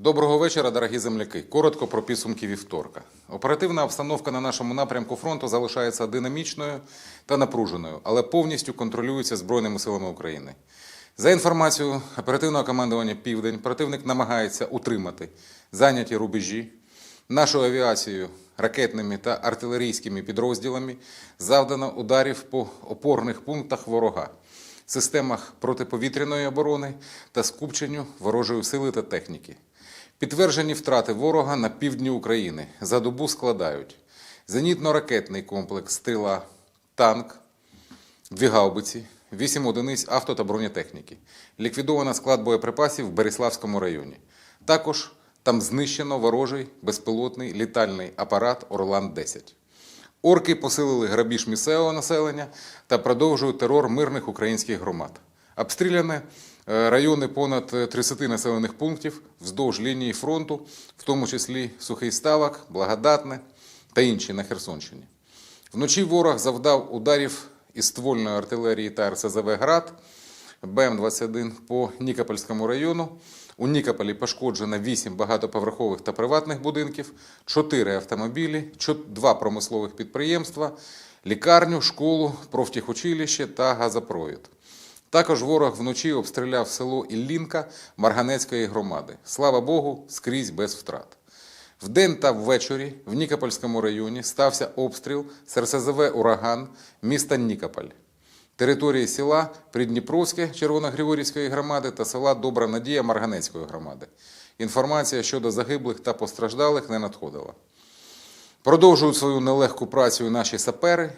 Доброго вечора, дорогі земляки. Коротко про підсумки вівторка. Оперативна обстановка на нашому напрямку фронту залишається динамічною та напруженою, але повністю контролюється Збройними силами України. За інформацією оперативного командування Південь, противник намагається утримати зайняті рубежі. Нашою авіацією, ракетними та артилерійськими підрозділами завдано ударів по опорних пунктах ворога, системах протиповітряної оборони та скупченню ворожої сили та техніки. Підтверджені втрати ворога на півдні України за добу складають зенітно-ракетний комплекс «Стріла», танк, дві гаубиці, вісім одиниць авто та бронетехніки. Ліквідовано склад боєприпасів в Беріславському районі. Також там знищено ворожий безпілотний літальний апарат Орлан-10. Орки посилили грабіж місцевого населення та продовжують терор мирних українських громад. Обстріляні е, райони понад 30 населених пунктів вздовж лінії фронту, в тому числі Сухий Ставок, Благодатне та інші на Херсонщині. Вночі ворог завдав ударів із ствольної артилерії та РСЗВ «Град» БМ-21 по Нікопольському району. У Нікополі пошкоджено 8 багатоповерхових та приватних будинків, 4 автомобілі, 2 промислових підприємства, лікарню, школу, профтехучилище та газопровід. Також ворог вночі обстріляв село Іллінка Марганецької громади. Слава Богу, скрізь без втрат. Вдень та ввечері в Нікопольському районі стався обстріл з РСЗВ «Ураган» міста Нікополь, території села Придніпровське Червоногригорівської громади та села Добра Надія Марганецької громади. Інформація щодо загиблих та постраждалих не надходила. Продовжують свою нелегку працю наші сапери.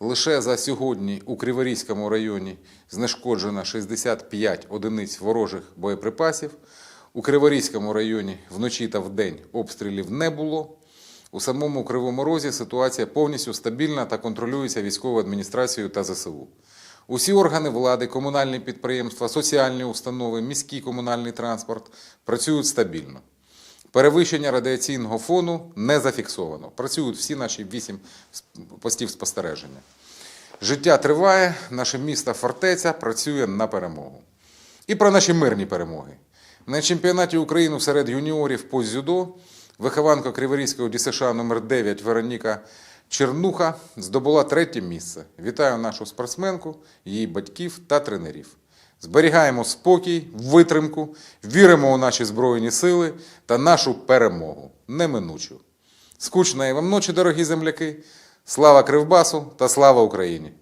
Лише за сьогодні у Криворізькому районі знешкоджено 65 одиниць ворожих боєприпасів. У Криворізькому районі вночі та вдень обстрілів не було. У самому Кривому Розі ситуація повністю стабільна та контролюється військовою адміністрацією та ЗСУ. Усі органи влади, комунальні підприємства, соціальні установи, міський комунальний транспорт працюють стабільно. Перевищення радіаційного фону не зафіксовано. Працюють всі наші вісім постів спостереження. Життя триває, наше місто фортеця працює на перемогу. І про наші мирні перемоги. На чемпіонаті України серед юніорів по дзюдо вихованка Криворізького ДЮСШ номер 9 Вероніка Чернуха здобула третє місце. Вітаю нашу спортсменку, її батьків та тренерів. Зберігаємо спокій, витримку, віримо у наші Збройні сили та нашу перемогу неминучу. Скучної вам ночі, дорогі земляки! Слава Кривбасу та слава Україні!